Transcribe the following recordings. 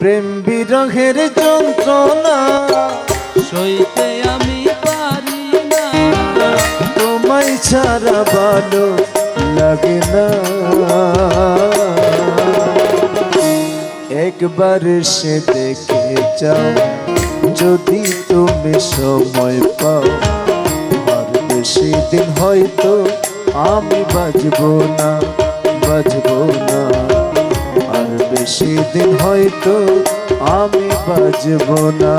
প্রেম বিরহের যন্ত্রণা। সইতে আমি পারি না। তোমায় ছাড়া ভালো লাগে না। একবার সে দেখে যাও যদি তুমি সময় পাও আর বেশি দিন হয়তো আমি বাজবো না বাজবো না। আর বেশি দিন হয়তো আমি বাজব না।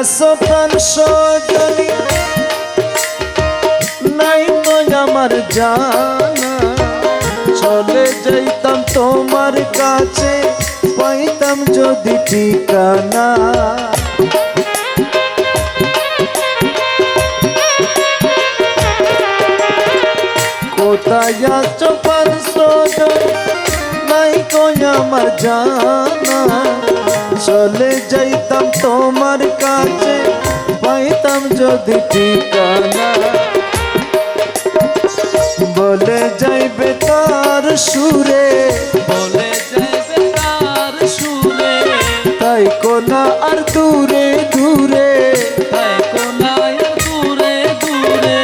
আসো প্রাণ নাই তো আমার জানা। চলে যাইতাম তোমার কাছে, পাইতাম যদি ঠিকানা। কোথায় আছো প্রাণ নাই তো আমার জানা। চলে যাইতাম তোমার কাছে পাইতাম যদি ঠিকানা। বলে যাইবে তার সুরে বলে যাইবে তার সুরে। তাই কোনা আর দূরে দূরে তাই কোনায় দূরে দূরে।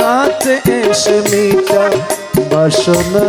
কাছে এসে মিটা বাসনা।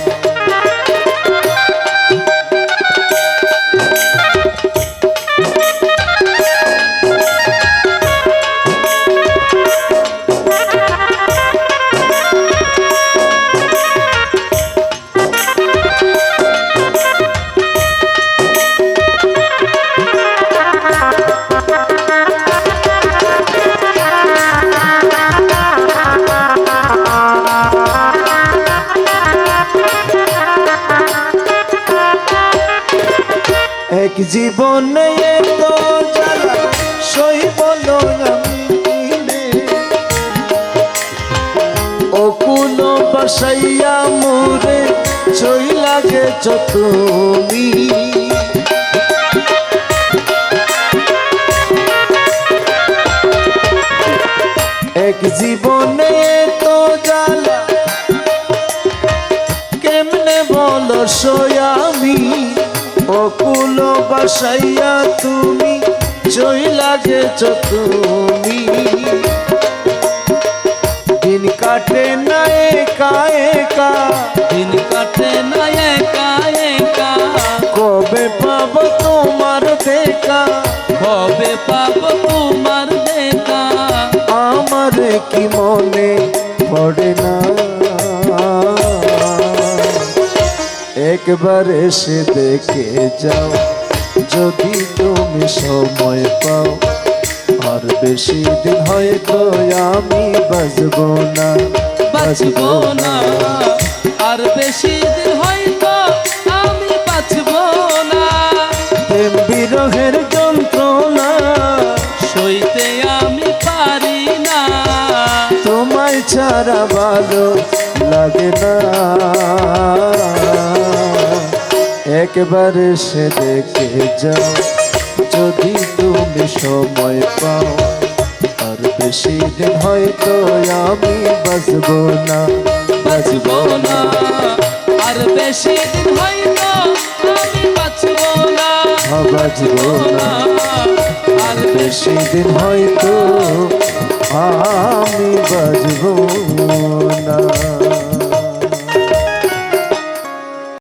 এক জীবনে জ্বালা, সইব আমি অকুল বসাইয়া মোরে চই লাগে তুমি এক জীবনে তো জ্বালা, কেমনে বলো সয়ামি অকুল বাসাইয়া তুমি চই লাগেছ তুমি। দিন কাটে না একা একা। দিন কাটে না একা একা। কবে পাব তোমার দেখা? কবে পাবো তোমার দেখা? আমার কি মনে পড়ে না? একবার এসে দেখে যাও যদি তুমি সময় পাও। আর বেশি দিন হয়তো আমি বাজবো না বাঁচবো না। আর বেশি দিন হয়তো আমি বাঁচবো না। প্রেম বিরহের যন্ত্রণা সইতে আমি পারি না। তোমায় ছাড়া ভালো লাগে না। একবার সে দেখে যাও যদি তুমি সময় পাও আর বেশি দিন হয়তো আমি বাজবো না বাঁচবো না। আর বেশি দিন হয়তো আমি বাঁচবো না বাজবো না। আর বেশি দিন হয়তো আমি বাজবো না।